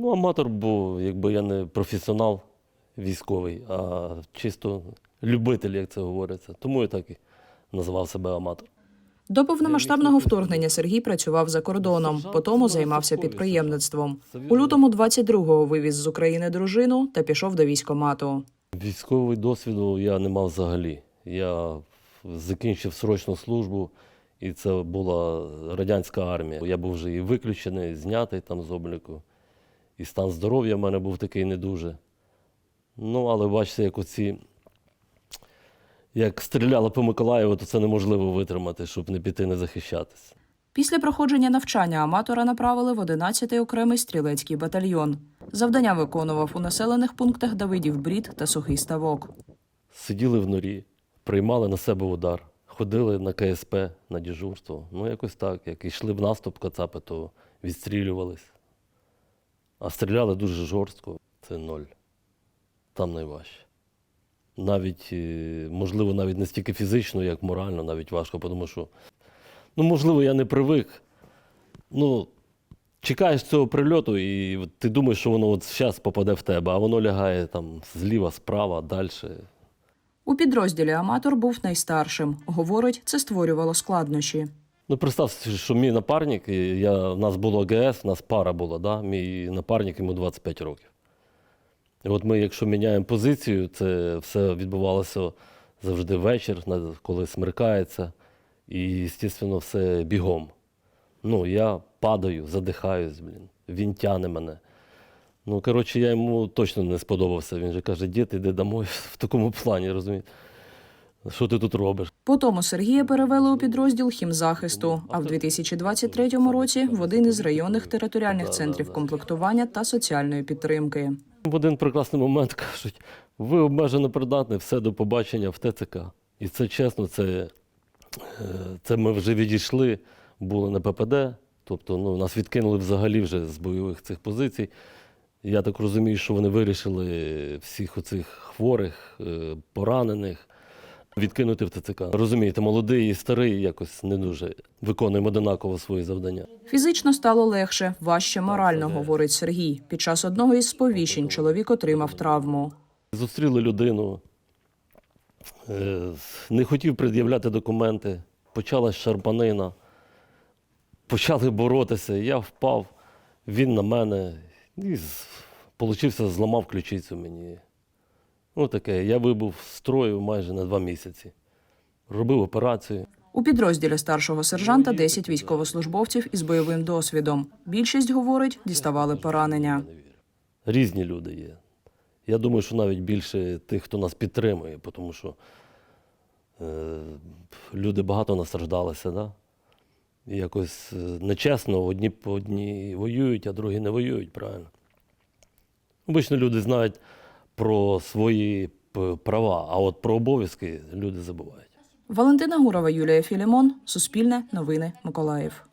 Ну, аматор, бо якби я не професіонал військовий, а чисто любитель, як це говориться. Тому я так і назвав себе аматор. До повномасштабного вторгнення Сергій працював за кордоном, потім займався підприємництвом. У лютому 22-го вивіз з України дружину та пішов до військомату. Військового досвіду я не мав взагалі. Я закінчив срочну службу, і це була радянська армія. Я був вже і виключений, знятий там з обліку. І стан здоров'я в мене був такий не дуже. Ну, але бачите, як оці. Як стріляли по Миколаєву, то це неможливо витримати, щоб не піти не захищатися. Після проходження навчання аматора направили в 11-й окремий стрілецький батальйон. Завдання виконував у населених пунктах Давидів Брід та Сухий Ставок. Сиділи в норі, приймали на себе удар, ходили на КСП на дежурство. Ну, якось так. Як йшли в наступ кацапи, то відстрілювались. А стріляли дуже жорстко. Це ноль. Там найважче. Навіть, е, можливо, навіть не стільки фізично, як морально, навіть важко, тому що, ну, можливо, я не привик. Ну, чекаєш цього прильоту, і ти думаєш, що воно от зараз попаде в тебе, а воно лягає там зліва, справа, далі. У підрозділі аматор був найстаршим. Говорить, це створювало складнощі. Ну, представ, що мій напарник, я, в нас було ГС, у нас пара була, да? мій напарник йому 25 років. І от ми, якщо міняємо позицію, це все відбувалося завжди вечір, коли смеркається, і, звісно, все бігом. Ну, я падаю, задихаюсь, блін. Він тяне мене. Ну, коротше, я йому точно не сподобався. Він же каже, дід, іди домой в такому плані, розумієте? Що ти тут робиш? Потім Сергія перевели у підрозділ хімзахисту, а в 2023 році в один із районних територіальних центрів комплектування та соціальної підтримки. В один прекрасний момент кажуть, ви обмежено придатні, все до побачення в ТЦК. І це чесно, це, е, це ми вже відійшли, були на ППД, тобто ну, нас відкинули взагалі вже з бойових цих позицій. Я так розумію, що вони вирішили всіх оцих хворих, е, поранених відкинути в ТЦК. Розумієте, молодий і старий якось не дуже виконуємо одинаково свої завдання. Фізично стало легше, важче морально, говорить Сергій. Під час одного із сповіщень чоловік отримав травму. Зустріли людину, е, не хотів пред'являти документи, почалась шарпанина, почали боротися, я впав, він на мене, і получився, зламав ключицю мені. Ну таке, я вибув з строю майже на два місяці. Робив операцію. У підрозділі старшого сержанта 10 військовослужбовців із бойовим досвідом. Більшість, говорить, діставали поранення. Різні люди є. Я думаю, що навіть більше тих, хто нас підтримує, тому що е, люди багато настраждалися, да? І якось е, нечесно, одні по одні воюють, а другі не воюють, правильно. Обично люди знають про свої права, а от про обов'язки люди забувають. Валентина Гурова, Юлія Філімон, Суспільне, Новини, Миколаїв.